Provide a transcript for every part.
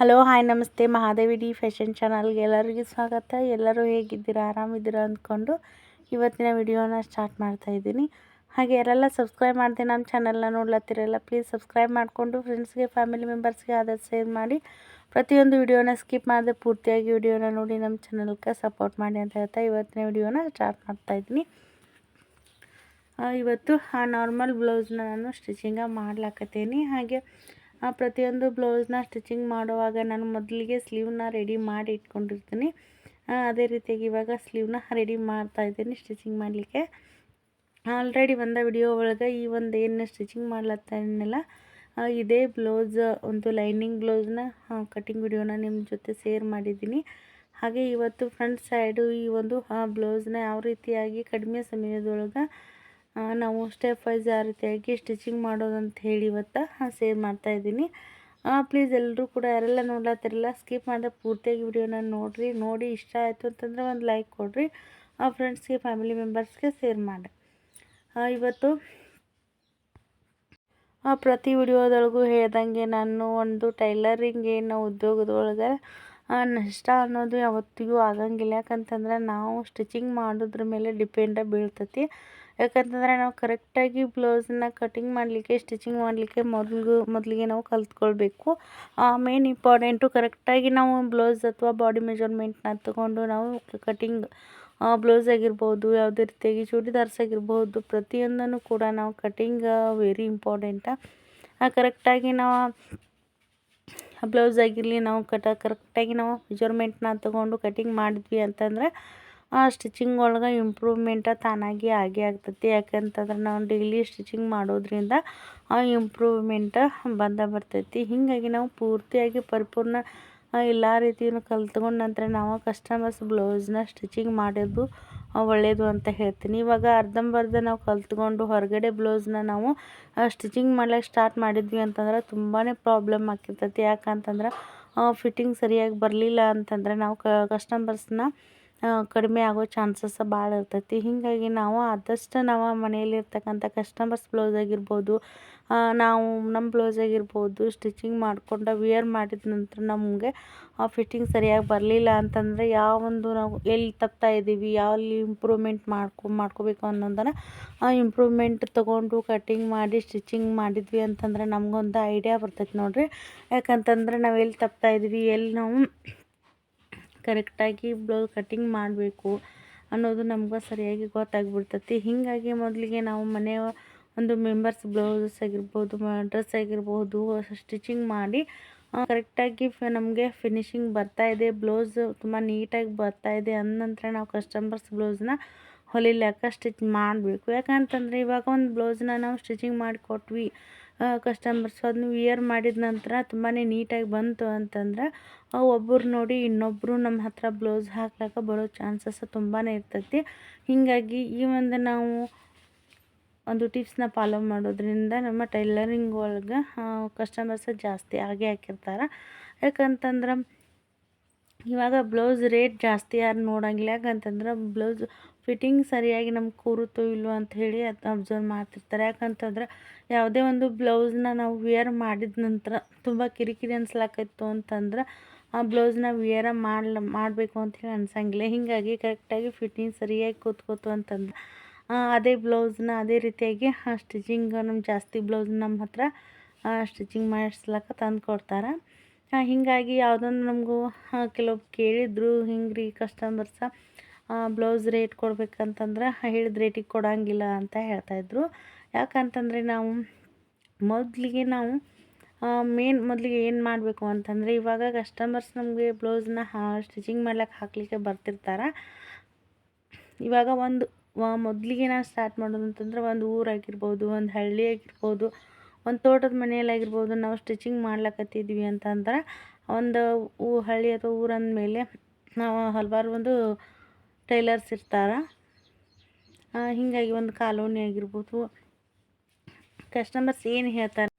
Hello, hi, ನಮಸ್ತೆ. Mahadevi D fashion ಚಾನಲ್ಗೆ ಎಲ್ಲರಿಗೂ ಸ್ವಾಗತ. ಎಲ್ಲರೂ ಹೇಗಿದ್ದೀರಾ? ಆರಾಮಿದ್ದೀರಾ ಅಂದ್ಕೊಂಡು ಇವತ್ತಿನ ವಿಡಿಯೋನ ಸ್ಟಾರ್ಟ್ ಮಾಡ್ತಾ ಇದ್ದೀನಿ. ಹಾಗೆ ಯಾರೆಲ್ಲ ಸಬ್ಸ್ಕ್ರೈಬ್ ಮಾಡಿದೆ ನಮ್ಮ ಚಾನಲ್ನ ನೋಡ್ಲತ್ತಿರಲ್ಲ ಪ್ಲೀಸ್ ಸಬ್ಸ್ಕ್ರೈಬ್ ಮಾಡಿಕೊಂಡು ಫ್ರೆಂಡ್ಸ್ಗೆ ಫ್ಯಾಮಿಲಿ ಮೆಂಬರ್ಸ್ಗೆ ಆದಷ್ಟು ಶೇರ್ ಮಾಡಿ. ಪ್ರತಿಯೊಂದು ವಿಡಿಯೋನ ಸ್ಕಿಪ್ ಮಾಡದೆ ಪೂರ್ತಿಯಾಗಿ ವಿಡಿಯೋನ ನೋಡಿ ನಮ್ಮ ಚಾನಲ್ಗೆ ಸಪೋರ್ಟ್ ಮಾಡಿ ಅಂತ ಹೇಳ್ತಾ ಇವತ್ತಿನ ವಿಡಿಯೋನ ಸ್ಟಾರ್ಟ್ ಮಾಡ್ತಾ ಇದ್ದೀನಿ. ಇವತ್ತು ಆ ನಾರ್ಮಲ್ ಬ್ಲೌಸ್ನ ನಾನು ಸ್ಟಿಚಿಂಗ ಮಾಡ್ಲಾಕತ್ತೀನಿ. ಹಾಗೆ ಆ ಪ್ರತಿಯೊಂದು ಬ್ಲೌಸ್ನ ಸ್ಟಿಚಿಂಗ್ ಮಾಡುವಾಗ ನಾನು ಮೊದಲಿಗೆ ಸ್ಲೀವ್ನ ರೆಡಿ ಮಾಡಿ ಇಟ್ಕೊಂಡಿರ್ತೀನಿ. ಅದೇ ರೀತಿಯಾಗಿ ಇವಾಗ ಸ್ಲೀವ್ನ ರೆಡಿ ಮಾಡ್ತಾ ಇದ್ದೀನಿ ಸ್ಟಿಚಿಂಗ್ ಮಾಡಲಿಕ್ಕೆ. ಆಲ್ರೆಡಿ ಬಂದ ವಿಡಿಯೋ ಒಳಗೆ ಈ ಒಂದು ಏನು ಸ್ಟಿಚಿಂಗ್ ಮಾಡ್ಲತ್ತೇನಲ್ಲ ಇದೇ ಬ್ಲೌಸ್, ಒಂದು ಲೈನಿಂಗ್ ಬ್ಲೌಸ್ನ ಕಟಿಂಗ್ ವಿಡಿಯೋನ ನಿಮ್ಮ ಜೊತೆ ಶೇರ್ ಮಾಡಿದ್ದೀನಿ. ಹಾಗೆ ಇವತ್ತು ಫ್ರಂಟ್ ಸೈಡು ಈ ಒಂದು ಬ್ಲೌಸ್ನ ಯಾವ ರೀತಿಯಾಗಿ ಕಡಿಮೆ ಸಮಯದೊಳಗೆ ನಾವು ಸ್ಟೆಪ್ ವೈಸ್ ಯಾವ ರೀತಿಯಾಗಿ ಸ್ಟಿಚಿಂಗ್ ಮಾಡೋದಂತ ಹೇಳಿ ಇವತ್ತು. ಸೇರ್ ಮಾಡ್ತಾಯಿದ್ದೀನಿ ಪ್ಲೀಸ್ ಎಲ್ಲರೂ ಕೂಡ ಯಾರೆಲ್ಲ ನೋಡ್ಲತ್ತಿರಲ್ಲ ಸ್ಕಿಪ್ ಮಾಡಿದೆ ಪೂರ್ತಿಯಾಗಿ ವಿಡಿಯೋನ ನೋಡಿರಿ. ನೋಡಿ, ಇಷ್ಟ ಆಯಿತು ಅಂತಂದರೆ ಒಂದು ಲೈಕ್ ಕೊಡಿರಿ. ಫ್ರೆಂಡ್ಸ್ಗೆ ಫ್ಯಾಮಿಲಿ ಮೆಂಬರ್ಸ್ಗೆ ಸೇರ್ ಮಾಡಿ. ಇವತ್ತು ಪ್ರತಿ ವಿಡಿಯೋದೊಳಗೂ ಹೇಳ್ದಂಗೆ ನಾನು ಒಂದು ಟೈಲರಿಂಗ್ ಏನು ಉದ್ಯೋಗದೊಳಗೆ ನಷ್ಟ ಅನ್ನೋದು ಯಾವತ್ತಿಗೂ ಆಗಂಗಿಲ್ಲ. ಯಾಕಂತಂದ್ರೆ ನಾವು ಸ್ಟಿಚಿಂಗ್ ಮಾಡೋದ್ರ ಮೇಲೆ ಡಿಪೆಂಡ ಬೀಳ್ತೈತಿ. ಯಾಕಂತಂದರೆ ನಾವು ಕರೆಕ್ಟಾಗಿ ಬ್ಲೌಸನ್ನ ಕಟಿಂಗ್ ಮಾಡಲಿಕ್ಕೆ, ಸ್ಟಿಚಿಂಗ್ ಮಾಡಲಿಕ್ಕೆ ಮೊದಲು ಮೊದಲಿಗೆ ನಾವು ಕಲ್ತ್ಕೊಳ್ಬೇಕು. ಮೇನ್ ಇಂಪಾರ್ಟೆಂಟು ಕರೆಕ್ಟಾಗಿ ನಾವು ಬ್ಲೌಸ್ ಅಥವಾ ಬಾಡಿ ಮೆಜರ್ಮೆಂಟ್ನ ತಗೊಂಡು ನಾವು ಕಟಿಂಗ್ ಬ್ಲೌಸ್ ಆಗಿರ್ಬೋದು, ಯಾವುದೇ ರೀತಿಯಾಗಿ ಚೂಡಿದಾರ್ಸ್ ಆಗಿರ್ಬೋದು, ಪ್ರತಿಯೊಂದನ್ನು ಕೂಡ ನಾವು ಕಟಿಂಗ್ ವೆರಿ ಇಂಪಾರ್ಟೆಂಟ ಕರೆಕ್ಟಾಗಿ ನಾವು ಬ್ಲೌಸ್ ಆಗಿರಲಿ, ನಾವು ಕಟ, ಕರೆಕ್ಟಾಗಿ ನಾವು ಮೆಜರ್ಮೆಂಟ್ನ ತಗೊಂಡು ಕಟಿಂಗ್ ಮಾಡಿದ್ವಿ ಅಂತಂದರೆ ಸ್ಟಿಚಿಂಗ್ ಒಳಗೆ ಇಂಪ್ರೂವ್ಮೆಂಟ ತಾನಾಗಿ ಆಗೇ ಆಗ್ತೈತಿ. ಯಾಕಂತಂದ್ರೆ ನಾವು ಡೈಲಿ ಸ್ಟಿಚಿಂಗ್ ಮಾಡೋದ್ರಿಂದ ಆ ಇಂಪ್ರೂವ್ಮೆಂಟ ಬಂದೇ ಬರ್ತೈತಿ. ಹೀಗಾಗಿ ನಾವು ಪೂರ್ತಿಯಾಗಿ ಪರಿಪೂರ್ಣ ಎಲ್ಲ ರೀತಿಯೂ ಕಲ್ತ್ಕೊಂಡ ನಂತರ ನಾವು ಕಸ್ಟಮರ್ಸ್ ಬ್ಲೌಸ್ನ ಸ್ಟಿಚಿಂಗ್ ಮಾಡೋದು ಒಳ್ಳೆಯದು ಅಂತ ಹೇಳ್ತೀನಿ. ಇವಾಗ ಅರ್ಧಂಬರ್ಧ ನಾವು ಕಲ್ತ್ಕೊಂಡು ಹೊರಗಡೆ ಬ್ಲೌಸ್ನ ನಾವು ಸ್ಟಿಚಿಂಗ್ ಮಾಡ್ಲಿಕ್ಕೆ ಸ್ಟಾರ್ಟ್ ಮಾಡಿದ್ವಿ ಅಂತಂದ್ರೆ ತುಂಬಾ ಪ್ರಾಬ್ಲಮ್ ಆಗಿರ್ತೈತಿ ಯಾಕಂತಂದ್ರೆ ಫಿಟ್ಟಿಂಗ್ ಸರಿಯಾಗಿ ಬರಲಿಲ್ಲ ಅಂತಂದರೆ ನಾವು ಕಸ್ಟಮರ್ಸ್ನ ಕಡಿಮೆ ಆಗೋ ಚಾನ್ಸಸ್ ಭಾಳ ಇರ್ತೈತಿ. ಹೀಗಾಗಿ ನಾವು ಆದಷ್ಟು ನಾವು ಮನೆಯಲ್ಲಿರ್ತಕ್ಕಂಥ ಕಸ್ಟಮರ್ಸ್ ಬ್ಲೌಸ್ ಆಗಿರ್ಬೋದು ನಾವು ನಮ್ಮ ಬ್ಲೌಸ್ ಆಗಿರ್ಬೋದು ಸ್ಟಿಚಿಂಗ್ ಮಾಡಿಕೊಂಡು ವಿಯರ್ ಮಾಡಿದ ನಂತರ ನಮಗೆ ಆ ಫಿಟ್ಟಿಂಗ್ ಸರಿಯಾಗಿ ಬರಲಿಲ್ಲ ಅಂತಂದರೆ ಯಾವೊಂದು ನಾವು ಎಲ್ಲಿ ತಪ್ತಾ ಇದ್ದೀವಿ ಯಾವಲ್ಲಿ ಇಂಪ್ರೂವ್ಮೆಂಟ್ ಮಾಡ್ಕೊ, ಮಾಡ್ಕೋಬೇಕು ಅನ್ನೋದನ್ನು, ಆ ಇಂಪ್ರೂವ್ಮೆಂಟ್ ತೊಗೊಂಡು ಕಟ್ಟಿಂಗ್ ಮಾಡಿ ಸ್ಟಿಚಿಂಗ್ ಮಾಡಿದ್ವಿ ಅಂತಂದರೆ ನಮಗೊಂದು ಐಡಿಯಾ ಬರ್ತೈತೆ ನೋಡಿರಿ. ಯಾಕಂತಂದ್ರೆ ನಾವು ಎಲ್ಲಿ ತಪ್ತಾ ಇದ್ದೀವಿ ಎಲ್ಲಿ ನಾವು ಕರೆಕ್ಟಾಗಿ ಬ್ಲೌಸ್ ಕಟಿಂಗ್ ಮಾಡಬೇಕು ಅನ್ನೋದು ನಮ್ಗೆ ಸರಿಯಾಗಿ ಗೊತ್ತಾಗ್ಬಿಡ್ತೈತಿ. ಹೀಗಾಗಿ ಮೊದಲಿಗೆ ನಾವು ಮನೆಯ ಒಂದು ಮೆಂಬರ್ಸ್ ಬ್ಲೌಸಸ್ ಆಗಿರ್ಬೋದು ಡ್ರೆಸ್ ಆಗಿರ್ಬೋದು ಸ್ಟಿಚಿಂಗ್ ಮಾಡಿ ಕರೆಕ್ಟಾಗಿ ನಮಗೆ ಫಿನಿಶಿಂಗ್ ಇದೆ. ಬ್ಲೌಸ್ ತುಂಬ ನೀಟಾಗಿ ಬರ್ತಾಯಿದೆ ಅಂದ ನಂತರ ನಾವು ಕಸ್ಟಮರ್ಸ್ ಬ್ಲೌಸ್ನ ಹೊಲಿಲಾಕ ಸ್ಟಿಚ್ ಮಾಡಬೇಕು. ಯಾಕಂತಂದರೆ ಇವಾಗ ಒಂದು ಬ್ಲೌಸ್ನ ನಾವು ಸ್ಟಿಚಿಂಗ್ ಮಾಡಿ ಕೊಟ್ವಿ ಕಸ್ಟಮರ್ಸ್ ಅದನ್ನ ವಿಯರ್ ಮಾಡಿದ ನಂತರ ತುಂಬಾ ನೀಟಾಗಿ ಬಂತು ಅಂತಂದ್ರೆ ಒಬ್ಬರು ನೋಡಿ ಇನ್ನೊಬ್ಬರು ನಮ್ಮ ಹತ್ರ ಬ್ಲೌಸ್ ಹಾಕ್ಲಿಕ್ಕೆ ಬರೋ ಚಾನ್ಸಸ್ ತುಂಬಾ ಇರ್ತೈತಿ. ಹೀಗಾಗಿ ಈ ಒಂದು ನಾವು ಒಂದು ಟಿಪ್ಸ್ನ ಫಾಲೋ ಮಾಡೋದ್ರಿಂದ ನಮ್ಮ ಟೈಲರಿಂಗ್ ಒಳಗೆ ಕಸ್ಟಮರ್ಸ್ ಜಾಸ್ತಿ ಆಗೇ ಹಾಕಿರ್ತಾರೆ. ಯಾಕಂತಂದ್ರೆ, ಇವಾಗ ಬ್ಲೌಸ್ ರೇಟ್ ಜಾಸ್ತಿ ಯಾರು ನೋಡಂಗಿಲ್ಲ ಯಾಕಂತಂದ್ರೆ ಬ್ಲೌಸ್ ಫಿಟ್ಟಿಂಗ್ ಸರಿಯಾಗಿ ನಮ್ಗೆ ಕೂರುತ್ತೋ ಅಂತ ಹೇಳಿ ಅದು ಅಬ್ಸರ್ವ್ ಮಾಡ್ತಿರ್ತಾರೆ. ಯಾಕಂತಂದ್ರೆ ಯಾವುದೇ ಒಂದು ಬ್ಲೌಸ್ನ ನಾವು ವಿಯರ್ ಮಾಡಿದ ನಂತರ ತುಂಬ ಕಿರಿಕಿರಿ ಅನ್ಸ್ಲಾಕೈತು ಅಂತಂದ್ರೆ ಆ ಬ್ಲೌಸ್ನ ವಿಯರ ಮಾಡ್ಲ, ಮಾಡಬೇಕು ಅಂಥೇಳಿ ಅನ್ಸಂಗಿಲ್ಲ. ಹೀಗಾಗಿ ಕರೆಕ್ಟಾಗಿ ಫಿಟ್ಟಿಂಗ್ ಸರಿಯಾಗಿ ಕೂತ್ಕೋತು ಅಂತಂದ್ರೆ ಅದೇ ಬ್ಲೌಸ್ನ ಅದೇ ರೀತಿಯಾಗಿ ಸ್ಟಿಚಿಂಗ್ ನಮ್ಮ ಜಾಸ್ತಿ ಬ್ಲೌಸ್ ನಮ್ಮ ಹತ್ರ ಸ್ಟಿಚಿಂಗ್ ಮಾಡಿಸ್ಲಕ್ಕ ತಂದು ಕೊಡ್ತಾರೆ. ಹೀಗಾಗಿ ಯಾವುದೊಂದು ನಮಗೂ ಕೆಲವೊಬ್ಬ ಕೇಳಿದ್ರು ಹಿಂಗೆ ರೀ ಕಸ್ಟಮರ್ಸ ಬ್ಲೌಸ್ ರೇಟ್ ಕೊಡ್ಬೇಕಂತಂದ್ರೆ ಹೇಳಿದ ರೇಟಿಗೆ ಕೊಡೋಂಗಿಲ್ಲ ಅಂತ ಹೇಳ್ತಾಯಿದ್ರು ಯಾಕಂತಂದರೆ ನಾವು ಮೊದಲಿಗೆ ನಾವು ಮೇನ್ ಮೊದಲಿಗೆ ಏನು ಮಾಡಬೇಕು ಅಂತಂದರೆ ಇವಾಗ ಕಸ್ಟಮರ್ಸ್ ನಮಗೆ ಬ್ಲೌಸ್ನ ಸ್ಟಿಚಿಂಗ್ ಮಾಡ್ಲಿಕ್ಕೆ ಹಾಕಲಿಕ್ಕೆ ಬರ್ತಿರ್ತಾರೆ. ಇವಾಗ ಒಂದು ಮೊದಲಿಗೆ ನಾವು ಸ್ಟಾರ್ಟ್ ಮಾಡೋದು ಅಂತಂದ್ರೆ ಒಂದು ಊರಾಗಿರ್ಬೋದು ಒಂದು ಹಳ್ಳಿ ಆಗಿರ್ಬೋದು, ಒಂದು ತೋಟದ ಮನೆಯಲ್ಲಾಗಿರ್ಬೋದು ನಾವು ಸ್ಟಿಚಿಂಗ್ ಮಾಡ್ಲಕತ್ತಿದ್ವಿ ಅಂತಂದ್ರೆ ಒಂದು ಊ, ಹಳ್ಳಿ ಅಥವಾ ಊರಂದ ಮೇಲೆ ನಾವು ಹಲವಾರು ಒಂದು ಟೈಲರ್ಸ್ ಇರ್ತಾರೆ. ಹೀಗಾಗಿ ಒಂದು ಕಾಲೋನಿ ಆಗಿರ್ಬೋದು. ಕಸ್ಟಮರ್ಸ್ ಏನು ಹೇಳ್ತಾರೆ?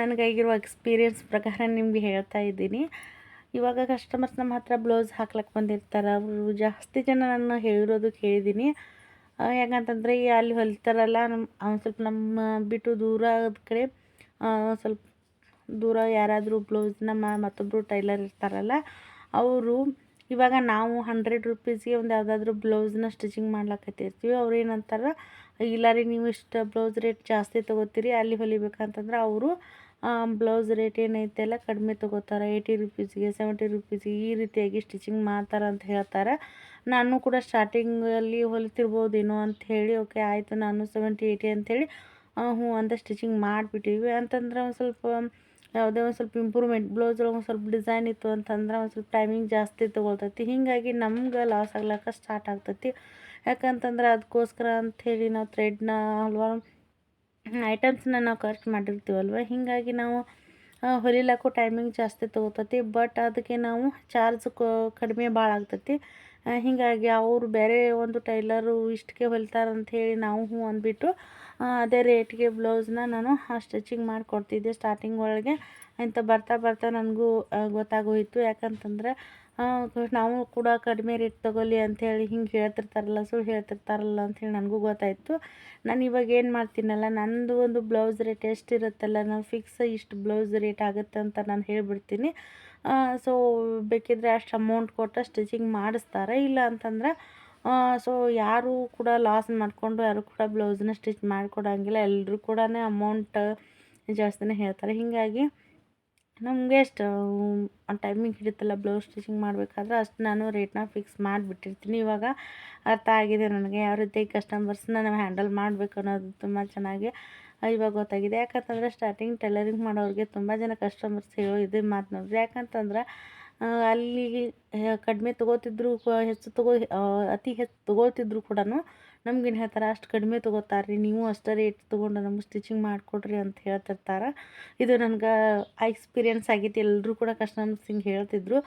ನನಗಾಗಿರುವ ಎಕ್ಸ್ಪೀರಿಯನ್ಸ್ ಪ್ರಕಾರ ನಿಮಗೆ ಹೇಳ್ತಾ ಇದ್ದೀನಿ. ಇವಾಗ ಕಸ್ಟಮರ್ಸ್ ನಮ್ಮ ಹತ್ರ ಬ್ಲೌಸ್ ಹಾಕ್ಲಕ್ಕೆ ಬಂದಿರ್ತಾರೆ. ಅವರು ಜಾಸ್ತಿ ಜನ ನಾನು ಹೇಳಿರೋದು ಕೇಳಿದ್ದೀನಿ. ಯಾಕಂತಂದರೆ ಅಲ್ಲಿ ಹೊಲಿತಾರಲ್ಲ ನಮ್ಮ ಸ್ವಲ್ಪ ನಮ್ಮ ಬಿಟ್ಟು ದೂರ ಆದ ಕಡೆ ಸ್ವಲ್ಪ ದೂರ ಯಾರಾದರೂ ಬ್ಲೌಸ್ ನಮ್ಮ ಮತ್ತೊಬ್ಬರು ಟೈಲರ್ ಇರ್ತಾರಲ್ಲ, ಅವರು ಇವಾಗ ನಾವು ಹಂಡ್ರೆಡ್ ರುಪೀಸ್ಗೆ ಒಂದು ಯಾವುದಾದ್ರೂ ಬ್ಲೌಸ್ನ ಸ್ಟಿಚಿಂಗ್ ಮಾಡ್ಲಕತ್ತಿರ್ತೀವಿ. ಅವ್ರು ಏನಂತಾರೆ, ಇಲ್ಲ ರೀ ನೀವು ಇಷ್ಟು ಬ್ಲೌಸ್ ರೇಟ್ ಜಾಸ್ತಿ ತೊಗೋತೀರಿ, ಅಲ್ಲಿ ಹೊಲಿಬೇಕಂತಂದ್ರೆ ಅವರು ಬ್ಲೌಸ್ ರೇಟ್ ಏನೈತೆಲ್ಲ ಕಡಿಮೆ ತೊಗೋತಾರೆ. ಏಯ್ಟಿ ರುಪೀಸ್ಗೆ ಸೆವೆಂಟಿ ರುಪೀಸ್ಗೆ ಈ ರೀತಿಯಾಗಿ ಸ್ಟಿಚಿಂಗ್ ಮಾಡ್ತಾರೆ ಅಂತ ಹೇಳ್ತಾರೆ. ನಾನು ಕೂಡ ಸ್ಟಾರ್ಟಿಂಗಲ್ಲಿ ಹೊಲಿತಿರ್ಬೋದೇನೋ ಅಂತ ಹೇಳಿ ಓಕೆ ಆಯಿತು, ನಾನು ಸೆವೆಂಟಿ ಏಯ್ಟಿ ಅಂಥೇಳಿ ಹ್ಞೂ ಅಂತ ಸ್ಟಿಚಿಂಗ್ ಮಾಡಿಬಿಟ್ಟಿವಿ ಅಂತಂದ್ರೆ ಒಂದು ಸ್ವಲ್ಪ ಯಾವುದೇ ಒಂದು ಸ್ವಲ್ಪ ಇಂಪ್ರೂವ್ಮೆಂಟ್ ಬ್ಲೌಸ್ ಒಳಗೆ ಒಂದು ಸ್ವಲ್ಪ ಡಿಸೈನ್ ಇತ್ತು ಅಂತಂದ್ರೆ ಒಂದು ಸ್ವಲ್ಪ ಟೈಮಿಂಗ್ ಜಾಸ್ತಿ ತೊಗೊಳ್ತೈತಿ. ಹೀಗಾಗಿ ನಮ್ಗೆ ಲಾಸ್ ಆಗ್ಲಿಕ್ಕೆ ಸ್ಟಾರ್ಟ್ ಆಗ್ತೈತಿ. ಯಾಕಂತಂದ್ರೆ ಅದಕ್ಕೋಸ್ಕರ ಅಂಥೇಳಿ ನಾವು ಥ್ರೆಡ್ನ ಹಲವಾರು ಐಟಮ್ಸ್ನ ನಾವು ಖರ್ಚು ಮಾಡಿರ್ತೀವಲ್ವ? ಹೀಗಾಗಿ ನಾವು ಹೊಲಿಲಾಕು ಟೈಮಿಂಗ್ ಜಾಸ್ತಿ ತೊಗೋತೈತಿ. ಬಟ್ ಅದಕ್ಕೆ ನಾವು ಚಾರ್ಜ್ ಕಡಿಮೆ ಭಾಳ ಆಗ್ತೈತಿ. ಹೀಗಾಗಿ ಅವರು ಬೇರೆ ಒಂದು ಟೈಲರು ಇಷ್ಟಕ್ಕೆ ಹೊಲಿತಾರಂಥೇಳಿ ನಾವು ಹ್ಞೂ ಅಂದ್ಬಿಟ್ಟು ಅದೇ ರೇಟ್ಗೆ ಬ್ಲೌಸ್ನ ನಾನು ಸ್ಟಿಚಿಂಗ್ ಮಾಡಿಕೊಡ್ತಿದ್ದೆ ಸ್ಟಾರ್ಟಿಂಗ್ ಒಳಗೆ. ಅಂತ ಬರ್ತಾ ಬರ್ತಾ ನನಗೂ ಗೊತ್ತಾಗೋಯಿತು. ಯಾಕಂತಂದ್ರೆ ನಾವು ಕೂಡ ಕಡಿಮೆ ರೇಟ್ ತೊಗೊಳ್ಳಿ ಅಂಥೇಳಿ ಹಿಂಗೆ ಹೇಳ್ತಿರ್ತಾರಲ್ಲ, ಸುಳ್ಳು ಹೇಳ್ತಿರ್ತಾರಲ್ಲ ಅಂಥೇಳಿ ನನಗೂ ಗೊತ್ತಾಯಿತು. ನಾನು ಇವಾಗ ಏನು ಮಾಡ್ತೀನಲ್ಲ, ನಂದು ಒಂದು ಬ್ಲೌಸ್ ರೇಟ್ ಎಷ್ಟಿರುತ್ತಲ್ಲ, ನಾನು ಫಿಕ್ಸ್ ಇಷ್ಟು ಬ್ಲೌಸ್ ರೇಟ್ ಆಗುತ್ತೆ ಅಂತ ನಾನು ಹೇಳಿಬಿಡ್ತೀನಿ. ಸೊ ಬೇಕಿದ್ರೆ ಅಷ್ಟು ಅಮೌಂಟ್ ಕೊಟ್ಟು ಸ್ಟಿಚಿಂಗ್ ಮಾಡಿಸ್ತಾರೆ. ಇಲ್ಲ ಅಂತಂದ್ರೆ ಸೊ ಯಾರು ಕೂಡ ಲಾಸ್ ಮಾಡಿಕೊಂಡು, ಯಾರು ಕೂಡ ಬ್ಲೌಸ್ನ ಸ್ಟಿಚ್ ಮಾಡಿಕೊಡಂಗಿಲ್ಲ. ಎಲ್ಲರೂ ಕೂಡ ಅಮೌಂಟ್ ಜಾಸ್ತಿನೇ ಹೇಳ್ತಾರೆ. ಹೀಗಾಗಿ ನಮಗೆ ಎಷ್ಟು ಟೈಮಿಂಗ್ ಹಿಡಿತಲ್ಲ ಬ್ಲೌಸ್ ಸ್ಟಿಚಿಂಗ್ ಮಾಡಬೇಕಾದ್ರೆ ಅಷ್ಟು ನಾನು ರೇಟ್ನ ಫಿಕ್ಸ್ ಮಾಡಿಬಿಟ್ಟಿರ್ತೀನಿ. ಇವಾಗ ಅರ್ಥ ಆಗಿದೆ ನನಗೆ. ಯಾವ ರೀತಿ ಕಸ್ಟಮರ್ಸ್ನ ನಾವು ಹ್ಯಾಂಡಲ್ ಮಾಡಬೇಕು ಅನ್ನೋದು ತುಂಬ ಚೆನ್ನಾಗಿ ಇವಾಗ ಗೊತ್ತಾಗಿದೆ. ಯಾಕಂತಂದರೆ ಸ್ಟಾರ್ಟಿಂಗ್ ಟೈಲರಿಂಗ್ ಮಾಡೋರಿಗೆ ತುಂಬ ಜನ ಕಸ್ಟಮರ್ಸ್ ಹೇಳೋ ಇದು ಮಾತು ನೋಡ್ರಿ. ಯಾಕಂತಂದ್ರೆ ಅಲ್ಲಿ ಕಡಿಮೆ ತೊಗೋತಿದ್ರು ಹೆಚ್ಚು ತಗೋ ಅತಿ ಹೆಚ್ಚು ತೊಗೋತಿದ್ರು ಕೂಡ ನಮ್ಗೇನು ಹೇಳ್ತಾರೆ, ಅಷ್ಟು ಕಡಿಮೆ ತೊಗೋತಾರೆ ರೀ ನೀವು ಅಷ್ಟೇ ರೇಟ್ ತೊಗೊಂಡು ನಮ್ಗೆ ಸ್ಟಿಚಿಂಗ್ ಮಾಡಿಕೊಡ್ರಿ ಅಂತ ಹೇಳ್ತಿರ್ತಾರೆ. ಇದು ನನ್ಗೆ ಎಕ್ಸ್ಪೀರಿಯನ್ಸ್ ಆಗೈತಿ ಎಲ್ಲರೂ ಕೂಡ ಕಸ್ಟಮರ್ಸ್ ಹಿಂಗೆ ಹೇಳ್ತಿದ್ರು.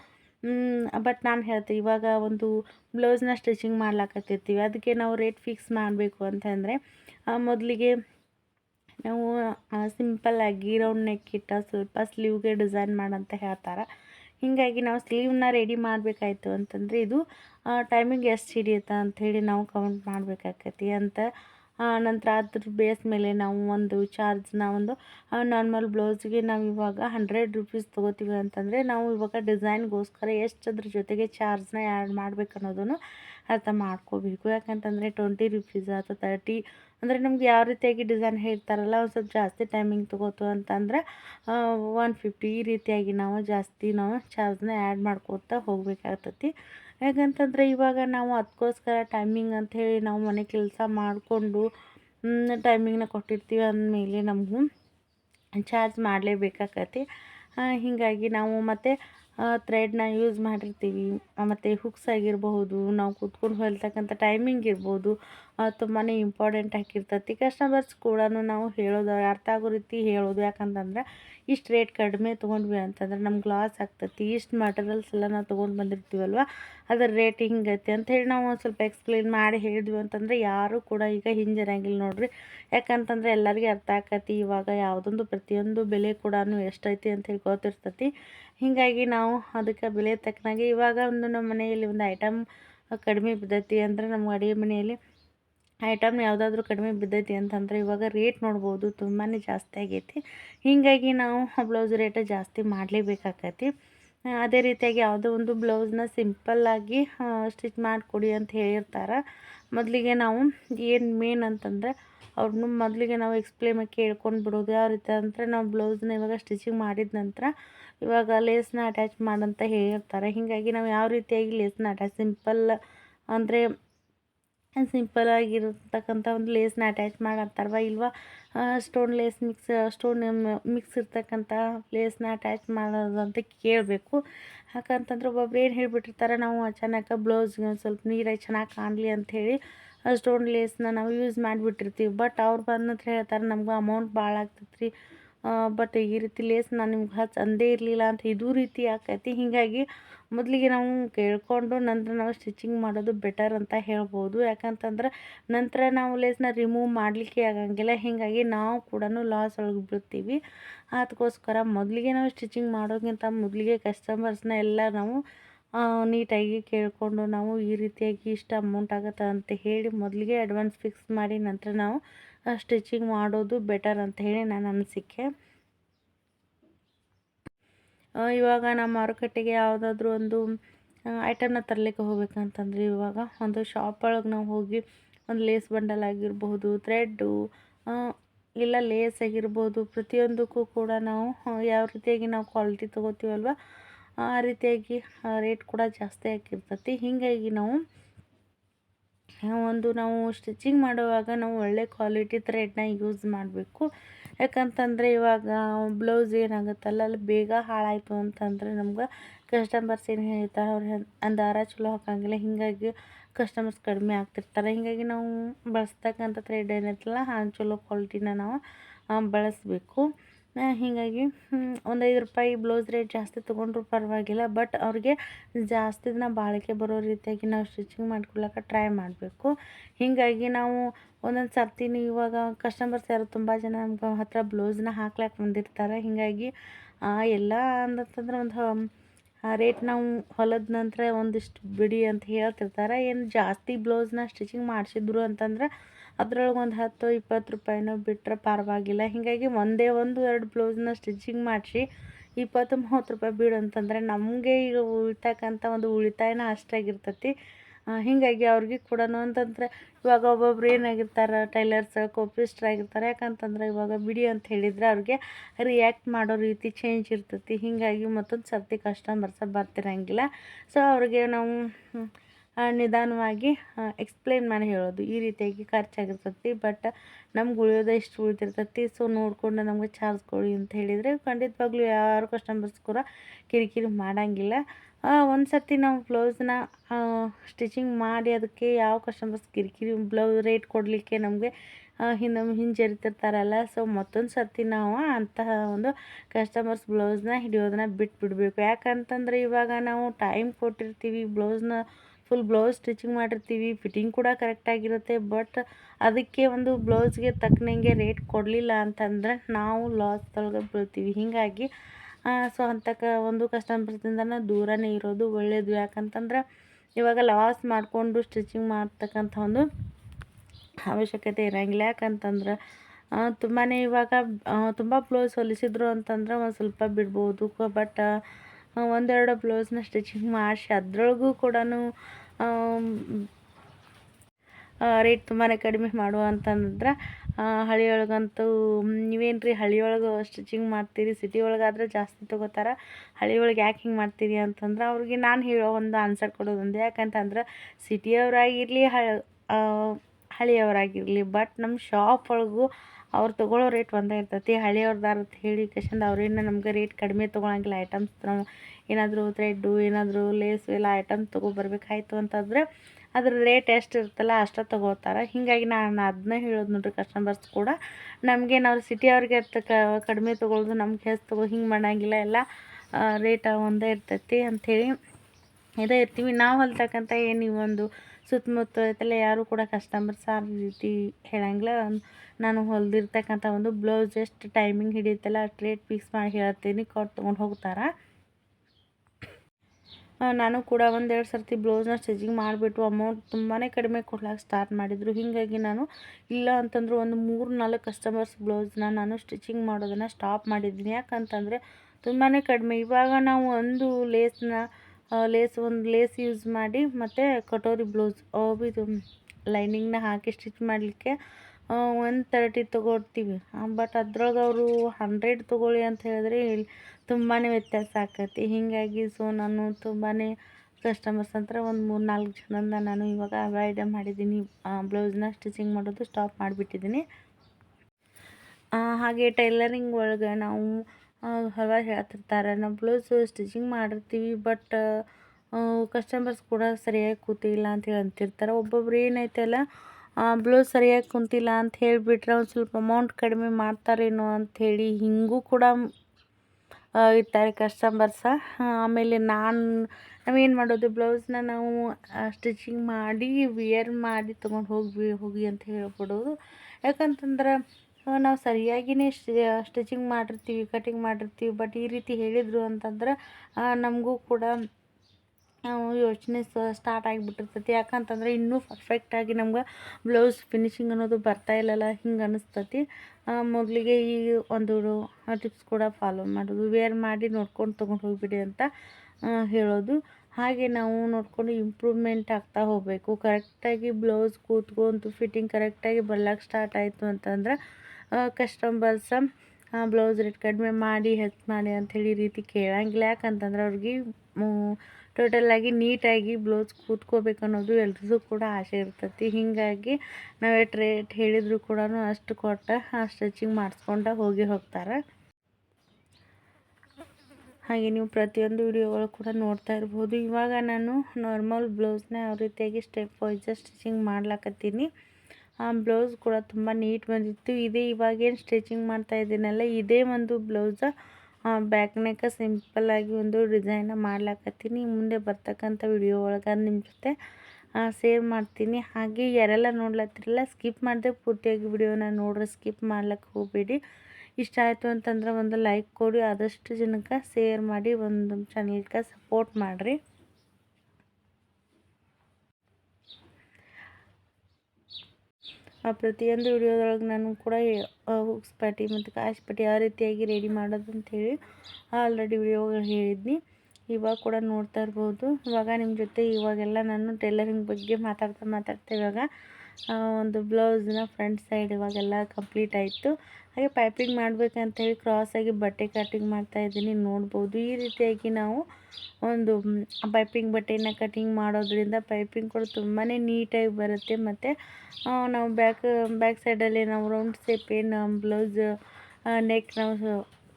ಬಟ್ ನಾನು ಹೇಳ್ತೆ, ಇವಾಗ ಒಂದು ಬ್ಲೌಸ್ನ ಸ್ಟಿಚಿಂಗ್ ಮಾಡ್ಲಾಕತ್ತಿರ್ತೀವಿ ಅದಕ್ಕೆ ನಾವು ರೇಟ್ ಫಿಕ್ಸ್ ಮಾಡಬೇಕು ಅಂತಂದರೆ ಮೊದಲಿಗೆ ನಾವು ಸಿಂಪಲ್ಲಾಗಿ ರೌಂಡ್ ನೆಕ್ ಇಟ್ಟ, ಸ್ವಲ್ಪ ಸ್ಲೀವ್ಗೆ ಡಿಸೈನ್ ಮಾಡಂತ ಹೇಳ್ತಾರೆ. ಹೀಗಾಗಿ ನಾವು ಸ್ಲೀವ್ನ ರೆಡಿ ಮಾಡಬೇಕಾಯ್ತು ಅಂತಂದರೆ ಇದು ಟೈಮಿಂಗ್ ಎಷ್ಟು ಹಿಡಿಯುತ್ತೆ ಅಂಥೇಳಿ ನಾವು ಕೌಂಟ್ ಮಾಡಬೇಕಾಕತಿ. ಅಂತ ನಂತರ ಅದ್ರ ಬೇಸ್ ಮೇಲೆ ನಾವು ಒಂದು ಚಾರ್ಜ್ನ ಒಂದು ನಾರ್ಮಲ್ ಬ್ಲೌಸ್ಗೆ ನಾವು ಇವಾಗ ಹಂಡ್ರೆಡ್ ರುಪೀಸ್ ತೊಗೋತೀವಿ ಅಂತಂದರೆ ನಾವು ಇವಾಗ ಡಿಸೈನ್ಗೋಸ್ಕರ ಎಷ್ಟು ಅದ್ರ ಜೊತೆಗೆ ಚಾರ್ಜ್ನ ಆ್ಯಡ್ ಮಾಡ್ಬೇಕು ಅನ್ನೋದನ್ನು ಅರ್ಥ ಮಾಡ್ಕೋಬೇಕು. ಯಾಕಂತಂದರೆ ಟ್ವೆಂಟಿ ರುಪೀಸ್ ಅಥವಾ ತರ್ಟಿ ಅಂದರೆ ನಮ್ಗೆ ಯಾವ ರೀತಿಯಾಗಿ ಡಿಸೈನ್ ಹೇಳ್ತಾರಲ್ಲ, ಒಂದು ಸ್ವಲ್ಪ ಜಾಸ್ತಿ ಟೈಮಿಂಗ್ ತೊಗೋತು ಅಂತಂದ್ರೆ ಒನ್ ಫಿಫ್ಟಿ ಈ ರೀತಿಯಾಗಿ ನಾವು ಜಾಸ್ತಿ ನಾವು ಚಾರ್ಜ್ನ ಆ್ಯಡ್ ಮಾಡ್ಕೋತಾ ಹೋಗಬೇಕಾಗ್ತತಿ. ಯಾಕಂತಂದರೆ ಇವಾಗ ನಾವು ಅದಕ್ಕೋಸ್ಕರ ಟೈಮಿಂಗ್ ಅಂತ ಹೇಳಿ ನಾವು ಮನೆ ಕೆಲಸ ಮಾಡಿಕೊಂಡು ಟೈಮಿಂಗ್ನ ಕೊಟ್ಟಿರ್ತೀವಿ ಅಂದಮೇಲೆ ನಮಗೂ ಚಾರ್ಜ್ ಮಾಡಲೇಬೇಕಾಗತ್ತೆ. ಹೀಗಾಗಿ ನಾವು ಮತ್ತು ಥ್ರೆಡ್ನ ಯೂಸ್ ಮಾಡಿರ್ತೀವಿ. ಮತ್ತು ಹುಕ್ಸ್ ಆಗಿರಬಹುದು, ನಾವು ಕೂತ್ಕೊಂಡು ಹೊಲ್ತಕ್ಕಂಥ ಟೈಮಿಂಗ್ ಇರ್ಬೋದು ತುಂಬಾ ಇಂಪಾರ್ಟೆಂಟ್ ಆಗಿರ್ತೈತಿ. ಕಸ್ಟಮರ್ಸ್ ಕೂಡ ನಾವು ಹೇಳೋದು, ಅರ್ಥ ಆಗೋ ರೀತಿ ಹೇಳೋದು. ಯಾಕಂತಂದ್ರೆ, ಇಷ್ಟು ರೇಟ್ ಕಡಿಮೆ ತೊಗೊಂಡ್ವಿ ಅಂತಂದ್ರೆ ನಮ್ಗೆ ಲಾಸ್ ಆಗ್ತತಿ. ಇಷ್ಟು ಮಟೀರಿಯಲ್ಸ್ ಎಲ್ಲ ನಾವು ತೊಗೊಂಡು ಬಂದಿರ್ತೀವಲ್ವ, ಅದರ ರೇಟ್ ಹಿಂಗೈತಿ ಅಂಥೇಳಿ ನಾವು ಒಂದು ಸ್ವಲ್ಪ ಎಕ್ಸ್ಪ್ಲೇನ್ ಮಾಡಿ ಹೇಳಿದ್ವಿ ಅಂತಂದರೆ ಯಾರೂ ಕೂಡ ಈಗ ಹಿಂಜರಂಗಿಲ್ಲ ನೋಡಿರಿ. ಯಾಕಂತಂದ್ರೆ ಎಲ್ಲರಿಗೆ ಅರ್ಥ ಆಕತಿ ಇವಾಗ ಯಾವುದೊಂದು ಪ್ರತಿಯೊಂದು ಬೆಲೆ ಕೂಡ ಎಷ್ಟೈತಿ ಅಂತ ಹೇಳಿ ಗೊತ್ತಿರ್ತೈತಿ. ಹೀಗಾಗಿ ನಾವು ಅದಕ್ಕೆ ಬೆಲೆ ತಕ್ಕನಾಗೆ ಇವಾಗ ಒಂದು ನಮ್ಮ ಮನೆಯಲ್ಲಿ ಒಂದು ಐಟಮ್ ಕಡಿಮೆ ಬಿದ್ದೈತಿ ಅಂದರೆ ನಮ್ಮ ಅಡುಗೆ ಮನೆಯಲ್ಲಿ ಐಟಮ್ ಯಾವುದಾದ್ರೂ ಕಡಿಮೆ ಬಿದ್ದೈತಿ ಅಂತಂದ್ರೆ ಇವಾಗ ರೇಟ್ ನೋಡ್ಬೋದು ತುಂಬಾ ಜಾಸ್ತಿ ಆಗೈತಿ. ಹೀಗಾಗಿ ನಾವು ಬ್ಲೌಸ್ ರೇಟ ಜಾಸ್ತಿ ಮಾಡಲೇಬೇಕಾಕೈತಿ. ಅದೇ ರೀತಿಯಾಗಿ ಯಾವುದೋ ಒಂದು ಬ್ಲೌಸ್ನ ಸಿಂಪಲ್ಲಾಗಿ ಸ್ಟಿಚ್ ಮಾಡಿಕೊಡಿ ಅಂತ ಹೇಳಿರ್ತಾರೆ. ಮೊದಲಿಗೆ ನಾವು ಏನು ಮೇನ್ ಅಂತಂದರೆ ಅವ್ರನ್ನ ಮೊದಲಿಗೆ ನಾವು ಎಕ್ಸ್ಪ್ಲೇನ್ ಕೇಳ್ಕೊಂಡು ಬಿಡೋದು. ಯಾವ ರೀತಿ ಅಂದರೆ ನಾವು ಬ್ಲೌಸ್ನ ಇವಾಗ ಸ್ಟಿಚಿಂಗ್ ಮಾಡಿದ ನಂತರ ಇವಾಗ ಲೇಸ್ನ ಅಟ್ಯಾಚ್ ಮಾಡಂತ ಹೇಳಿರ್ತಾರೆ ಹೀಗಾಗಿ ನಾವು ಯಾವ ರೀತಿಯಾಗಿ ಲೇಸ್ನ ಅಟ್ಯಾಚ್ ಸಿಂಪಲ್ ಅಂದರೆ ಸಿಂಪಲ್ ಆಗಿರತಕ್ಕಂಥ ಒಂದು ಲೇಸ್ನ ಅಟ್ಯಾಚ್ ಮಾಡಂತಾರವ ಇಲ್ವಾ? Stone lace mix stone mix ಇರ್ತಕ್ಕಂಥ ಲೇಸ್ನ ಅಟ್ಯಾಚ್ ಮಾಡೋದು ಅಂತ ಕೇಳಬೇಕು. ಯಾಕಂತಂದ್ರೆ ಒಬ್ಬೊಬ್ರು ಏನು ಹೇಳಿಬಿಟ್ಟಿರ್ತಾರೆ, ನಾವು ಅಚಾನಕ ಬ್ಲೌಸ್ಗೆ ಒಂದು ಸ್ವಲ್ಪ ನೀರಾಗಿ ಚೆನ್ನಾಗಿ ಕಾಣಲಿ ಅಂಥೇಳಿ ಸ್ಟೋನ್ ಲೇಸ್ನ ನಾವು ಯೂಸ್ ಮಾಡಿಬಿಟ್ಟಿರ್ತೀವಿ. ಬಟ್ ಅವ್ರು ಬಂದ ನಂತರ ಹೇಳ್ತಾರೆ, ನಮ್ಗೆ ಅಮೌಂಟ್ ಭಾಳ ಆಗ್ತೈತ್ರಿ. ಬಟ್ ಈ ರೀತಿ ಲೇಸ್ ನಾನು ನಿಮ್ಗೆ ಹಚ್ಚ ಅಂದೇ ಇರಲಿಲ್ಲ ಅಂತ ಇದು ರೀತಿ ಆಕೈತಿ. ಹೀಗಾಗಿ ಮೊದಲಿಗೆ ನಾವು ಕೇಳಿಕೊಂಡು ನಂತರ ನಾವು ಸ್ಟಿಚಿಂಗ್ ಮಾಡೋದು ಬೆಟರ್ ಅಂತ ಹೇಳ್ಬೋದು. ಯಾಕಂತಂದ್ರೆ ನಂತರ ನಾವು ಲೇಸ್ನ ರಿಮೂವ್ ಮಾಡಲಿಕ್ಕೆ ಆಗಂಗಿಲ್ಲ. ಹೀಗಾಗಿ ನಾವು ಕೂಡ ಲಾಸ್ ಒಳಗೆ ಬಿಡ್ತೀವಿ. ಅದಕ್ಕೋಸ್ಕರ ಮೊದಲಿಗೆ ನಾವು ಸ್ಟಿಚಿಂಗ್ ಮಾಡೋಕ್ಕಿಂತ ಮೊದಲಿಗೆ ಕಸ್ಟಮರ್ಸ್ನ ಎಲ್ಲ ನಾವು ನೀಟಾಗಿ ಕೇಳಿಕೊಂಡು ನಾವು ಈ ರೀತಿಯಾಗಿ ಇಷ್ಟು ಅಮೌಂಟ್ ಆಗುತ್ತೆ ಅಂತ ಹೇಳಿ ಮೊದಲಿಗೆ ಅಡ್ವಾನ್ಸ್ ಫಿಕ್ಸ್ ಮಾಡಿ ನಂತರ ನಾವು ಸ್ಟಿಚಿಂಗ್ ಮಾಡೋದು ಬೆಟರ್ ಅಂತ ಹೇಳಿ ನನ್ನ ಅನಿಸಿಕೆ. ಇವಾಗ ನಮ್ಮ ಮಾರುಕಟ್ಟೆಗೆ ಯಾವುದಾದ್ರೂ ಒಂದು ಐಟಮ್ನ ತರಲಿಕ್ಕೆ ಹೋಗ್ಬೇಕಂತಂದ್ರೆ ಇವಾಗ ಒಂದು ಶಾಪ್ ಒಳಗೆ ನಾವು ಹೋಗಿ ಒಂದು ಲೇಸ್ ಬಂಡಲ್ ಆಗಿರ್ಬೋದು ಥ್ರೆಡ್ಡು ಇಲ್ಲ ಲೇಸ್ ಆಗಿರ್ಬೋದು, ಪ್ರತಿಯೊಂದಕ್ಕೂ ಕೂಡ ನಾವು ಯಾವ ರೀತಿಯಾಗಿ ನಾವು ಕ್ವಾಲಿಟಿ ತೊಗೋತೀವಲ್ವ, ಆ ರೀತಿಯಾಗಿ ರೇಟ್ ಕೂಡ ಜಾಸ್ತಿ ಆಗಿರ್ತೈತಿ. ಹೀಗಾಗಿ ನಾವು ಒಂದು ನಾವು ಸ್ಟಿಚಿಂಗ್ ಮಾಡುವಾಗ ನಾವು ಒಳ್ಳೆ ಕ್ವಾಲಿಟಿ ಥ್ರೆಡ್ನ ಯೂಸ್ ಮಾಡಬೇಕು. ಯಾಕಂತಂದರೆ ಇವಾಗ ಬ್ಲೌಸ್ ಏನಾಗುತ್ತಲ್ಲ, ಅಲ್ಲಿ ಬೇಗ ಹಾಳಾಯಿತು ಅಂತಂದರೆ ನಮ್ಗೆ ಕಸ್ಟಮರ್ಸ್ ಏನು ಹೇಳ್ತಾರೆ ಅವ್ರು ಅಂದಾರ ದಾರ ಚಲೋ ಹಾಕಂಗಿಲ್ಲ, ಹೀಗಾಗಿ ಕಸ್ಟಮರ್ಸ್ ಕಡಿಮೆ ಆಗ್ತಿರ್ತಾರೆ. ಹೀಗಾಗಿ ನಾವು ಬಳಸ್ತಕ್ಕಂಥ ಥ್ರೆಡ್ ಏನೈತಲ್ಲ ಹಾಂ ಚಲೋ ಕ್ವಾಲಿಟಿನ ನಾವು ಬಳಸಬೇಕು. ಹೀಗಾಗಿ ಒಂದು ಐದು ರೂಪಾಯಿ ಬ್ಲೌಸ್ ರೇಟ್ ಜಾಸ್ತಿ ತೊಗೊಂಡ್ರು ಪರವಾಗಿಲ್ಲ ಬಟ್ ಅವ್ರಿಗೆ ಜಾಸ್ತಿ ದಿನ ಬಾಳಿಕೆ ಬರೋ ರೀತಿಯಾಗಿ ನಾವು ಸ್ಟಿಚಿಂಗ್ ಮಾಡ್ಕೊಳ್ಳೋಕೆ ಟ್ರೈ ಮಾಡಬೇಕು. ಹೀಗಾಗಿ ನಾವು ಒಂದೊಂದು ಸರ್ತಿನೂ ಇವಾಗ ಕಸ್ಟಮರ್ಸ್ ಯಾರು ತುಂಬ ಜನ ನಮ್ಮ ಹತ್ರ ಬ್ಲೌಸ್ನ ಹಾಕ್ಲಾಕೆ ಬಂದಿರ್ತಾರೆ, ಹೀಗಾಗಿ ಎಲ್ಲ ಅಂತಂದ್ರೆ ಒಂದು ರೇಟ್ ನಾವು ಹೊಲದ ನಂತರ ಒಂದಿಷ್ಟು ಬಿಡಿ ಅಂತ ಹೇಳ್ತಿರ್ತಾರೆ. ಏನು ಜಾಸ್ತಿ ಬ್ಲೌಸ್ನ ಸ್ಟಿಚಿಂಗ್ ಮಾಡಿಸಿದ್ರು ಅಂತಂದ್ರೆ ಅದ್ರೊಳಗೆ ಒಂದು ಹತ್ತು ಇಪ್ಪತ್ತು ರೂಪಾಯಿನೋ ಬಿಟ್ಟರೆ ಪರವಾಗಿಲ್ಲ. ಹೀಗಾಗಿ ಒಂದೇ ಒಂದು ಎರಡು ಬ್ಲೌಸ್ನ ಸ್ಟಿಚಿಂಗ್ ಮಾಡಿಸಿ ಇಪ್ಪತ್ತು ಮೂವತ್ತು ರೂಪಾಯಿ ಬಿಡು ಅಂತಂದರೆ ನಮಗೆ ಈಗ ಉಳಿತಕ್ಕಂಥ ಒಂದು ಉಳಿತಾಯನ ಅಷ್ಟಾಗಿರ್ತೈತಿ ಹೀಗಾಗಿ ಅವ್ರಿಗೆ ಕೂಡ ಅಂತಂದ್ರೆ ಇವಾಗ ಒಬ್ಬೊಬ್ರು ಏನಾಗಿರ್ತಾರೆ, ಟೈಲರ್ಸ್, ಕೋಪಿಸ್ಟ್ರ್ ಆಗಿರ್ತಾರೆ. ಯಾಕಂತಂದ್ರೆ ಇವಾಗ ಬಿಡಿ ಅಂತ ಹೇಳಿದ್ರೆ ಅವ್ರಿಗೆ ರಿಯಾಕ್ಟ್ ಮಾಡೋ ರೀತಿ ಚೇಂಜ್ ಇರ್ತೈತಿ. ಹೀಗಾಗಿ ಮತ್ತೊಂದು ಸರ್ತಿ ಕಸ್ಟಮರ್ಸ ಬರ್ತಿರಂಗಿಲ್ಲ. ಸೊ ಅವ್ರಿಗೆ ನಾವು ನಿಧಾನವಾಗಿ ಎಕ್ಸ್ಪ್ಲೇನ್ ಮಾಡಿ ಹೇಳೋದು. ಈ ರೀತಿಯಾಗಿ ಖರ್ಚಾಗಿರ್ತೈತಿ ಬಟ್ ನಮ್ಗೆ ಉಳಿಯೋದು ಎಷ್ಟು ಉಳಿತಿರ್ತೈತಿ. ಸೊ ನೋಡಿಕೊಂಡು ನಮಗೆ ಚಾರ್ಜ್ ಕೊಡಿ ಅಂತ ಹೇಳಿದರೆ, ಖಂಡಿತವಾಗ್ಲೂ ಯಾರು ಕಸ್ಟಮರ್ಸ್ ಕೂಡ ಕಿರಿಕಿರಿ ಮಾಡೋಂಗಿಲ್ಲ. ಒಂದು ಸರ್ತಿ ನಾವು ಬ್ಲೌಸ್ನ ಸ್ಟಿಚಿಂಗ್ ಮಾಡಿ ಅದಕ್ಕೆ ಯಾವ ಕಸ್ಟಮರ್ಸ್ ಕಿರಿಕಿರಿ ಬ್ಲೌಸ್ ರೇಟ್ ಕೊಡಲಿಕ್ಕೆ ನಮಗೆ ಹಿಂದೆ, ಹಿಂಜರಿತಿರ್ತಾರಲ್ಲ. ಸೊ ಮತ್ತೊಂದು ಸರ್ತಿ ನಾವು ಅಂತಹ ಒಂದು ಕಸ್ಟಮರ್ಸ್ ಬ್ಲೌಸ್ನ ಹಿಡಿಯೋದನ್ನ ಬಿಟ್ಬಿಡಬೇಕು. ಯಾಕಂತಂದ್ರೆ ಇವಾಗ ನಾವು ಟೈಮ್ ಕೊಟ್ಟಿರ್ತೀವಿ ಬ್ಲೌಸ್ನ ಫುಲ್ ಬ್ಲೌಸ್ ಸ್ಟಿಚಿಂಗ್ ಮಾಡಿರ್ತೀವಿ. ಫಿಟ್ಟಿಂಗ್ ಕೂಡ ಕರೆಕ್ಟಾಗಿರುತ್ತೆ ಬಟ್ ಅದಕ್ಕೆ ಒಂದು ಬ್ಲೌಸ್ಗೆ ತಕ್ಕನಂಗೆ ರೇಟ್ ಕೊಡಲಿಲ್ಲ ಅಂತಂದ್ರೆ ನಾವು ಲಾಸ್ ತೊಳಗೆ ಬೀಳ್ತೀವಿ. ಹೀಗಾಗಿ ಸೊ ಅಂತಕ ಒಂದು ಕಸ್ಟಮರ್ಸಿಂದನೇ ದೂರನೇ ಇರೋದು ಒಳ್ಳೆಯದು ಯಾಕಂತಂದ್ರೆ ಇವಾಗ ಲಾಸ್ ಮಾಡಿಕೊಂಡು ಸ್ಟಿಚಿಂಗ್ ಮಾಡ್ತಕ್ಕಂಥ ಒಂದು ಅವಶ್ಯಕತೆ ಇರೋಂಗಿಲ್ಲ. ಯಾಕಂತಂದ್ರೆ ತುಂಬಾ ಇವಾಗ ತುಂಬ ಬ್ಲೌಸ್ ಹೊಲಿಸಿದ್ರು ಅಂತಂದ್ರೆ ಒಂದು ಸ್ವಲ್ಪ ಬಿಡ್ಬೋದು. ಬಟ್ ಒಂದೆರಡು ಬ್ಲೌಸ್ನ ಸ್ಟಿಚಿಂಗ್ ಮಾಡಿಸಿ ಅದ್ರೊಳಗೂ ಕೂಡ ರೇಟ್ ತುಂಬಾ ಕಡಿಮೆ ಮಾಡುವ ಅಂತಂದ್ರೆ ಹಳ್ಳಿಯೊಳಗಂತೂ ನೀವೇನು ರೀ ಹಳ್ಳಿಯೊಳಗೆ ಸ್ಟಿಚಿಂಗ್ ಮಾಡ್ತೀರಿ? ಸಿಟಿ ಒಳಗಾದ್ರೆ ಜಾಸ್ತಿ ತೊಗೋತಾರೆ. ಹಳ್ಳಿಯೊಳಗೆ ಯಾಕೆ ಹಿಂಗೆ ಮಾಡ್ತೀರಿ ಅಂತಂದ್ರೆ, ಅವ್ರಿಗೆ ನಾನು ಹೇಳೋ ಒಂದು ಆನ್ಸರ್ ಕೊಡೋದು ಒಂದೇ ಯಾಕಂತಂದ್ರೆ, ಸಿಟಿಯವರಾಗಿರಲಿ ಹಳ್ಳಿಯವರಾಗಿರಲಿ ಬಟ್ ನಮ್ಮ ಶಾಪ್ ಒಳಗೂ ಅವ್ರು ತೊಗೊಳ್ಳೋ ರೇಟ್ ಒಂದೇ ಇರ್ತೈತಿ. ಅಂತ ಹೇಳಿ ಕೇಶಂದ ಅವ್ರೇನು ನಮ್ಗೆ ರೇಟ್ ಕಡಿಮೆ ತೊಗೊಳಂಗಿಲ್ಲ. ಐಟಮ್ಸ್ ನಾವು ಏನಾದರೂ ಥ್ರೆಡ್ಡು ಏನಾದರೂ ಲೇಸು ಎಲ್ಲ ಐಟಮ್ ತೊಗೊಬರ್ಬೇಕಾಯ್ತು ಅಂತಂದರೆ ಅದ್ರ ರೇಟ್ ಎಷ್ಟು ಇರ್ತಲ್ಲ ಅಷ್ಟೇ ತೊಗೋತಾರೆ. ಹೀಗಾಗಿ ನಾನು ಅದನ್ನ ಹೇಳೋದು ನೋಡ್ರಿ ಕಸ್ಟಮರ್ಸ್ ಕೂಡ ನಮಗೆ ನಾವು ಸಿಟಿಯವ್ರಿಗೆ ಕಡಿಮೆ ತೊಗೊಳೋದು ನಮ್ಗೆ ಹೆಚ್ಚು ತೊಗೊ ಹಿಂಗೆ ಮಾಡಂಗಿಲ್ಲ. ಎಲ್ಲ ರೇಟ್ ಒಂದೇ ಇರ್ತೈತಿ ಅಂಥೇಳಿ ಇದೇ ಇರ್ತೀವಿ. ನಾವು ಹೊಲ್ತಕ್ಕಂಥ ಏನು ಈ ಒಂದು ಸುತ್ತಮುತ್ತ ಐತಲ್ಲ ಯಾರು ಕೂಡ ಕಸ್ಟಮರ್ಸ್ ಆ ರೀತಿ ಹೇಳಂಗಿಲ್ಲ. ನಾನು ಹೊಲ್ದಿರ್ತಕ್ಕಂಥ ಒಂದು ಬ್ಲೌಸ್ ಎಷ್ಟು ಟೈಮಿಂಗ್ ಹಿಡಿಯುತ್ತಲ್ಲ, ಅಷ್ಟು ರೇಟ್ ಫಿಕ್ಸ್ ಮಾಡಿ ಹೇಳ್ತೀನಿ ಕೊಟ್ಟು ತೊಗೊಂಡು ಹೋಗ್ತಾರೆ? ನಾನು ಕೂಡ ಒಂದೆರಡು ಸರ್ತಿ ಬ್ಲೌಸ್ನ ಸ್ಟಿಚಿಂಗ್ ಮಾಡಿಬಿಟ್ಟು ಅಮೌಂಟ್ ತುಂಬಾ ಕಡಿಮೆ ಕೊಡ್ಲಾಕೆ ಸ್ಟಾರ್ಟ್ ಮಾಡಿದರು. ಹೀಗಾಗಿ ನಾನು ಇಲ್ಲ ಅಂತಂದ್ರೆ ಒಂದು ಮೂರು ನಾಲ್ಕು ಕಸ್ಟಮರ್ಸ್ ಬ್ಲೌಸ್ನ ನಾನು ಸ್ಟಿಚಿಂಗ್ ಮಾಡೋದನ್ನು ಸ್ಟಾಪ್ ಮಾಡಿದ್ದೀನಿ. ಯಾಕಂತಂದರೆ ತುಂಬಾ ಕಡಿಮೆ. ಇವಾಗ ನಾವು ಒಂದು ಲೇಸ್ನ ಲೇಸ್ ಒಂದು ಲೇಸ್ ಯೂಸ್ ಮಾಡಿ ಮತ್ತು ಕಟೋರಿ ಬ್ಲೌಸ್ ಇದು ಲೈನಿಂಗ್ನ ಹಾಕಿ ಸ್ಟಿಚ್ ಮಾಡಲಿಕ್ಕೆ ಒನ್ ತರ್ಟಿ ತೊಗೊಳ್ತೀವಿ. ಬಟ್ ಅದ್ರೊಳಗೆ ಅವರು ಹಂಡ್ರೆಡ್ ತೊಗೊಳ್ಳಿ ಅಂತ ಹೇಳಿದ್ರೆ ತುಂಬಾ ವ್ಯತ್ಯಾಸ ಆಕೈತಿ. ಹೀಗಾಗಿ ಸೊ ನಾನು ತುಂಬಾ ಕಸ್ಟಮರ್ಸ್ ಹತ್ರ ಒಂದು ಮೂರು ನಾಲ್ಕು ಜನದ ನಾನು ಇವಾಗ ಅವಾಯ್ಡ್ ಮಾಡಿದ್ದೀನಿ. ಬ್ಲೌಸ್ನ ಸ್ಟಿಚಿಂಗ್ ಮಾಡೋದು ಸ್ಟಾಪ್ ಮಾಡಿಬಿಟ್ಟಿದ್ದೀನಿ. ಹಾಗೆ ಟೈಲರಿಂಗ್ ಒಳಗೆ ನಾವು ಹಲವಾರು ಹೇಳ್ತಿರ್ತಾರೆ. ನಾವು ಬ್ಲೌಸು ಸ್ಟಿಚಿಂಗ್ ಮಾಡಿರ್ತೀವಿ, ಬಟ್ ಕಸ್ಟಮರ್ಸ್ ಕೂಡ ಸರಿಯಾಗಿ ಕೂತಿಲ್ಲ ಅಂತೇಳಿ ಅಂತಿರ್ತಾರೆ ಒಬ್ಬೊಬ್ರು ಏನೈತಲ್ಲ ಬ್ಲೌಸ್ ಸರಿಯಾಗಿ ಕುಂತಿಲ್ಲ ಅಂತ ಹೇಳಿಬಿಟ್ರೆ ಒಂದು ಸ್ವಲ್ಪ ಅಮೌಂಟ್ ಕಡಿಮೆ ಮಾಡ್ತಾರೇನೋ ಅಂಥೇಳಿ ಹಿಂಗೂ ಕೂಡ ಇರ್ತಾರೆ ಕಸ್ಟಮರ್ಸ ಆಮೇಲೆ ನಾನು, ನಾವೇನು ಮಾಡೋದು, ಬ್ಲೌಸ್ನ ನಾವು ಸ್ಟಿಚಿಂಗ್ ಮಾಡಿ ವಿಯರ್ ಮಾಡಿ ತೊಗೊಂಡು ಹೋಗಿ ಹೋಗಿ ಅಂತ ಹೇಳ್ಬಿಡೋದು. ಯಾಕಂತಂದ್ರೆ ನಾವು ಸರಿಯಾಗಿಯೇ ಸ್ಟಿಚಿಂಗ್ ಮಾಡಿರ್ತೀವಿ, ಕಟಿಂಗ್ ಮಾಡಿರ್ತೀವಿ, ಬಟ್ ಈ ರೀತಿ ಹೇಳಿದರು ಅಂತಂದ್ರೆ ನಮಗೂ ಕೂಡ ಯೋಚನೆ ಸ್ಟಾರ್ಟ್ ಆಗಿಬಿಟ್ಟಿರ್ತೈತಿ. ಯಾಕಂತಂದ್ರೆ ಇನ್ನೂ ಪರ್ಫೆಕ್ಟಾಗಿ ನಮ್ಗೆ ಬ್ಲೌಸ್ ಫಿನಿಶಿಂಗ್ ಅನ್ನೋದು ಬರ್ತಾ ಇಲ್ಲಲ್ಲ, ಹಿಂಗೆ ಅನಿಸ್ತತಿ. ಮೊದಲಿಗೆ ಈ ಒಂದು ಟಿಪ್ಸ್ ಕೂಡ ಫಾಲೋ ಮಾಡೋದು ವೇರ್ ಮಾಡಿ ನೋಡ್ಕೊಂಡು ತೊಗೊಂಡು ಹೋಗಿಬಿಡಿ ಅಂತ ಹೇಳೋದು. ಹಾಗೆ ನಾವು ನೋಡಿಕೊಂಡು ಇಂಪ್ರೂವ್ಮೆಂಟ್ ಆಗ್ತಾ ಹೋಗಬೇಕು. ಕರೆಕ್ಟಾಗಿ ಬ್ಲೌಸ್ ಕೂತ್ಕೊಂತು ಫಿಟ್ಟಿಂಗ್ ಕರೆಕ್ಟಾಗಿ ಬರ್ಲಾಕೆ ಸ್ಟಾರ್ಟ್ ಆಯಿತು ಅಂತಂದ್ರೆ ಕಸ್ಟಮರ್ಸ ಬ್ಲೌಸ್ ರೇಟ್ ಕಡಿಮೆ ಮಾಡಿ ಹೆಚ್ಚು ಮಾಡಿ ಅಂಥೇಳಿ ರೀತಿ ಕೇಳಂಗಿಲ್ಲ. ಯಾಕಂತಂದ್ರೆ ಅವ್ರಿಗೆ ಟೋಟಲಾಗಿ ನೀಟಾಗಿ ಬ್ಲೌಸ್ ಕೂತ್ಕೋಬೇಕು ಅನ್ನೋದು ಎಲ್ರಿಗೂ ಕೂಡ ಆಸೆ ಇರ್ತೈತಿ. ಹೀಗಾಗಿ ನಾವು ಎಷ್ಟು ರೇಟ್ ಹೇಳಿದ್ರು ಕೂಡ ಅಷ್ಟು ಕೊಟ್ಟು, ಆ ಸ್ಟಿಚಿಂಗ್ ಮಾಡಿಸ್ಕೊಂಡು ಹೋಗಿ ಹೋಗ್ತಾರೆ. ಹಾಗೆ ನೀವು ಪ್ರತಿಯೊಂದು ವಿಡಿಯೋಗಳು ಕೂಡ ನೋಡ್ತಾ ಇರ್ಬೋದು. ಇವಾಗ ನಾನು ನಾರ್ಮಲ್ ಬ್ಲೌಸ್ನ ಯಾವ ರೀತಿಯಾಗಿ ಸ್ಟೆಪ್ ವೈಸ್ ಸ್ಟಿಚಿಂಗ್ ಮಾಡ್ಲಾಕತ್ತೀನಿ. ಬ್ಲೌಸ್ ಕೂಡ ತುಂಬ ನೀಟ್ ಬಂದಿತ್ತು. ಇದೇ ಇವಾಗೇನು ಸ್ಟಿಚಿಂಗ್ ಮಾಡ್ತಾ ಇದ್ದೀನಲ್ಲ, ಇದೇ ಒಂದು ಬ್ಲೌಸ ಬ್ಯಾಕ್ ನೆಕ್ಕ ಸಿಂಪಲ್ಲಾಗಿ ಒಂದು ಡಿಸೈನ ಮಾಡ್ಲಾಕತ್ತೀನಿ. ಮುಂದೆ ಬರ್ತಕ್ಕಂಥ ವಿಡಿಯೋ ಒಳಗೆ ನಿಮ್ಮ ಜೊತೆ ಸೇವ್ ಮಾಡ್ತೀನಿ. ಹಾಗೆ ಯಾರೆಲ್ಲ ನೋಡ್ಲತ್ತಿರಲ್ಲ ಸ್ಕಿಪ್ ಮಾಡಿದೆ ಪೂರ್ತಿಯಾಗಿ ವಿಡಿಯೋನ ನೋಡ್ರಿ ಸ್ಕಿಪ್ ಮಾಡ್ಲಿಕ್ಕೆ ಹೋಗಬೇಡಿ. ಇಷ್ಟ ಆಯಿತು ಅಂತಂದ್ರೆ ಒಂದು ಲೈಕ್ ಕೊಡಿ, ಆದಷ್ಟು ಜನಕ್ಕೆ ಶೇರ್ ಮಾಡಿ, ಒಂದು ಚಾನಲ್ಗೆ ಸಪೋರ್ಟ್ ಮಾಡಿರಿ. ಆ ಪ್ರತಿಯೊಂದು ವಿಡಿಯೋದೊಳಗೆ ನಾನು ಕೂಡ ಹುಕ್ಸ್ ಪಟ್ಟಿ ಮತ್ತು ಕಾಶ್ ಪಟ್ಟಿ ಯಾವ ರೀತಿಯಾಗಿ ರೆಡಿ ಮಾಡೋದು ಅಂತೇಳಿ ಆಲ್ರೆಡಿ ವಿಡಿಯೋಗಳು ಹೇಳಿದ್ನಿ. ಇವಾಗ ಕೂಡ ನೋಡ್ತಾ ಇರ್ಬೋದು. ಇವಾಗ ನಿಮ್ಮ ಜೊತೆ ಇವಾಗೆಲ್ಲ ನಾನು ಟೈಲರಿಂಗ್ ಬಗ್ಗೆ ಮಾತಾಡ್ತಾ ಮಾತಾಡ್ತಾ ಇವಾಗ ಒಂದು ಬ್ಲೌಸ್ನ ಫ್ರಂಟ್ ಸೈಡ್ ಇವಾಗೆಲ್ಲ ಕಂಪ್ಲೀಟ್ ಆಯಿತು. ಹಾಗೆ ಪೈಪಿಂಗ್ ಮಾಡಬೇಕಂತೇಳಿ ಕ್ರಾಸಾಗಿ ಬಟ್ಟೆ ಕಟಿಂಗ್ ಮಾಡ್ತಾ ಇದ್ದೀನಿ. ನೋಡ್ಬೋದು. ಈ ರೀತಿಯಾಗಿ ನಾವು ಒಂದು ಪೈಪಿಂಗ್ ಬಟ್ಟೆನ ಕಟಿಂಗ್ ಮಾಡೋದ್ರಿಂದ ಪೈಪಿಂಗ್ ಕೂಡ ತುಂಬಾ ನೀಟಾಗಿ ಬರುತ್ತೆ. ಮತ್ತು ನಾವು ಬ್ಯಾಕ್ ಬ್ಯಾಕ್ ಸೈಡಲ್ಲಿ ನಾವು ರೌಂಡ್ ಶೇಪ್ ಏನು ಬ್ಲೌಸ್ ನೆಕ್ ನಾವು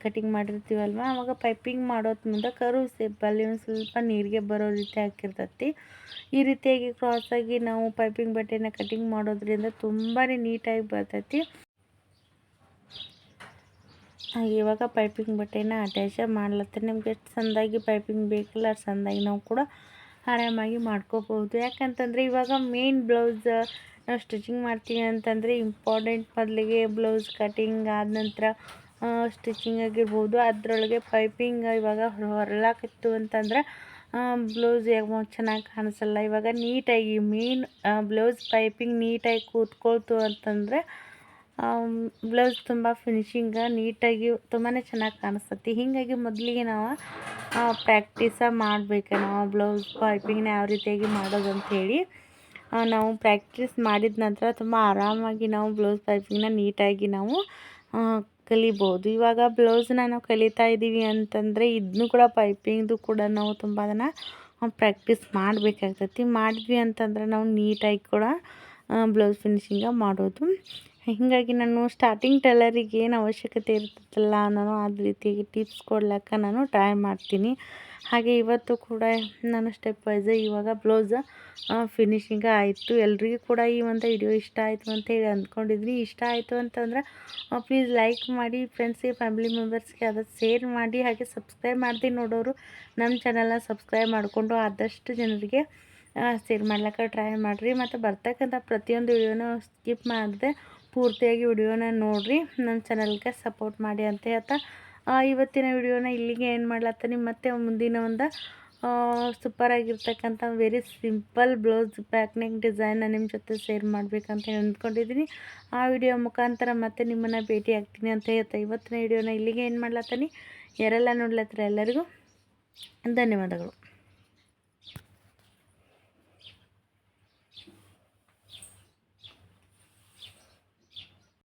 ಕಟಿಂಗ್ ಮಾಡಿರ್ತೀವಲ್ವ? ಆವಾಗ ಪೈಪಿಂಗ್ ಮಾಡೋದು ಮುಂದೆ ಕರು ಸೇಪಲ್ಲಿ ಒಂದು ಸ್ವಲ್ಪ ನೀರಿಗೆ ಬರೋ ರೀತಿ ಹಾಕಿರ್ತತಿ. ಈ ರೀತಿಯಾಗಿ ಕ್ರಾಸಾಗಿ ನಾವು ಪೈಪಿಂಗ್ ಬಟ್ಟೆನ ಕಟಿಂಗ್ ಮಾಡೋದ್ರಿಂದ ತುಂಬಾ ನೀಟಾಗಿ ಬರ್ತೈತಿ. ಹಾಗೆ ಇವಾಗ ಪೈಪಿಂಗ್ ಬಟ್ಟೆನ ಅಟ್ಯಾಚ ಮಾಡ್ಲತ್ತಾರೆ ನಿಮ್ಗೆ ಎಷ್ಟು ಚಂದಾಗಿ ಪೈಪಿಂಗ್ ಬೇಕಲ್ಲ ಅಷ್ಟು ಸಂದಾಗಿ ನಾವು ಕೂಡ ಆರಾಮಾಗಿ ಮಾಡ್ಕೋಬಹುದು. ಯಾಕಂತಂದರೆ ಇವಾಗ ಮೇನ್ ಬ್ಲೌಸ್ ನಾವು ಸ್ಟಿಚಿಂಗ್ ಮಾಡ್ತೀವಿ ಅಂತಂದರೆ ಇಂಪಾರ್ಟೆಂಟ್ ಮೊದಲಿಗೆ ಬ್ಲೌಸ್ ಕಟಿಂಗ್ ಆದ ನಂತರ ಸ್ಟಿಚಿಂಗ್ ಆಗಿರ್ಬೋದು. ಅದರೊಳಗೆ ಪೈಪಿಂಗ್ ಇವಾಗ ಹೊರಲಾಕಿತ್ತು ಅಂತಂದ್ರೆ ಬ್ಲೌಸ್ ಯಾವ ಚೆನ್ನಾಗಿ ಕಾಣಿಸಲ್ಲ. ಇವಾಗ ನೀಟಾಗಿ ಮೇನ್ ಬ್ಲೌಸ್ ಪೈಪಿಂಗ್ ನೀಟಾಗಿ ಕೂತ್ಕೊಳ್ತು ಅಂತಂದರೆ ಬ್ಲೌಸ್ ತುಂಬ ಫಿನಿಶಿಂಗ ನೀಟಾಗಿ ತುಂಬಾ ಚೆನ್ನಾಗಿ ಕಾಣಿಸ್ತತಿ. ಹೀಗಾಗಿ ಮೊದಲಿಗೆ ನಾವು ಪ್ರ್ಯಾಕ್ಟೀಸ ಮಾಡಬೇಕು. ನಾವು ಬ್ಲೌಸ್ ಪೈಪಿಂಗ್ನ ಯಾವ ರೀತಿಯಾಗಿ ಮಾಡೋದು ಅಂಥೇಳಿ ನಾವು ಪ್ರಾಕ್ಟೀಸ್ ಮಾಡಿದ ನಂತರ ತುಂಬ ಆರಾಮಾಗಿ ನಾವು ಬ್ಲೌಸ್ ಪೈಪಿಂಗ್ನ ನೀಟಾಗಿ ನಾವು ಕಲಿಬೋದು. ಇವಾಗ ಬ್ಲೌಸ್ನ ನಾವು ಕಲಿತಾ ಇದ್ದೀವಿ ಅಂತಂದರೆ ಇದನ್ನು ಕೂಡ ಪೈಪಿಂಗ್ದು ಕೂಡ ನಾವು ತುಂಬ ಅದನ್ನು ಪ್ರಾಕ್ಟೀಸ್ ಮಾಡಬೇಕಾಗ್ತೈತಿ. ಮಾಡಿದ್ವಿ ಅಂತಂದ್ರೆ ನಾವು ನೀಟಾಗಿ ಕೂಡ ಬ್ಲೌಸ್ ಫಿನಿಶಿಂಗ ಮಾಡೋದು. ಹೀಗಾಗಿ ನಾನು ಸ್ಟಾರ್ಟಿಂಗ್ ಟೈಲರಿಗೆ ಏನು ಅವಶ್ಯಕತೆ ಇರ್ತದಲ್ಲ, ನಾನು ಅದ ರೀತಿಯಾಗಿ ಟಿಪ್ಸ್ ಕೊಡ್ಲಿಕ್ಕೆ ನಾನು ಟ್ರೈ ಮಾಡ್ತೀನಿ. ಹಾಗೆ ಇವತ್ತು ಕೂಡ ನಾನು ಸ್ಟೆಪ್ ವೈಸ್ ಇವಾಗ ಬ್ಲೌಸ್ ಫಿನಿಶಿಂಗ್ ಆಯಿತು. ಎಲ್ರಿಗೂ ಕೂಡ ಈ ಒಂದು ವಿಡಿಯೋ ಇಷ್ಟ ಆಯಿತು ಅಂತ ಹೇಳಿ ಅಂದ್ಕೊಂಡಿದ್ವಿ ಇಷ್ಟ ಆಯಿತು ಅಂತಂದ್ರೆ ಪ್ಲೀಸ್ ಲೈಕ್ ಮಾಡಿ ಫ್ರೆಂಡ್ಸ್ಗೆ ಫ್ಯಾಮಿಲಿ ಮೆಂಬರ್ಸ್ಗೆ ಅದು ಶೇರ್ ಮಾಡಿ, ಹಾಗೆ ಸಬ್ಸ್ಕ್ರೈಬ್ ಮಾಡ್ದೆ ನೋಡೋರು ನಮ್ಮ ಚಾನಲ್ನ ಸಬ್ಸ್ಕ್ರೈಬ್ ಮಾಡಿಕೊಂಡು ಆದಷ್ಟು ಜನರಿಗೆ ಶೇರ್ ಮಾಡ್ಲಿಕ್ಕೆ ಟ್ರೈ ಮಾಡಿರಿ. ಮತ್ತು ಬರ್ತಕ್ಕಂಥ ಪ್ರತಿಯೊಂದು ವಿಡಿಯೋನ ಸ್ಕಿಪ್ ಮಾಡಿದೆ ಪೂರ್ತಿಯಾಗಿ ವಿಡಿಯೋನ ನೋಡಿರಿ. ನನ್ನ ಚಾನಲ್ಗೆ ಸಪೋರ್ಟ್ ಮಾಡಿ ಅಂತ ಹೇಳ್ತಾ ಇವತ್ತಿನ ವಿಡಿಯೋನ ಇಲ್ಲಿಗೆ ಏನು ಮಾಡ್ಲತ್ತೀನಿ ಮತ್ತೆ ಮುಂದಿನ ಒಂದು ಸೂಪರಾಗಿರ್ತಕ್ಕಂಥ ವೆರಿ ಸಿಂಪಲ್ ಬ್ಲೌಸ್ ಪ್ಯಾಕ್ನಿಂಗ್ ಡಿಸೈನ್ನ ನಿಮ್ಮ ಜೊತೆ ಶೇರ್ ಮಾಡಬೇಕಂತ ಅಂದ್ಕೊಂಡಿದ್ದೀನಿ ಆ ವಿಡಿಯೋ ಮುಖಾಂತರ ಮತ್ತೆ ನಿಮ್ಮನ್ನು ಭೇಟಿ ಆಗ್ತೀನಿ ಅಂತ ಹೇಳ್ತಾ ಇವತ್ತಿನ ವಿಡಿಯೋನ ಇಲ್ಲಿಗೆ ಏನು ಮಾಡ್ಲತ್ತೀನಿ ಯಾರೆಲ್ಲ ನೋಡ್ಲತ್ತರ ಎಲ್ಲರಿಗೂ ಧನ್ಯವಾದಗಳು.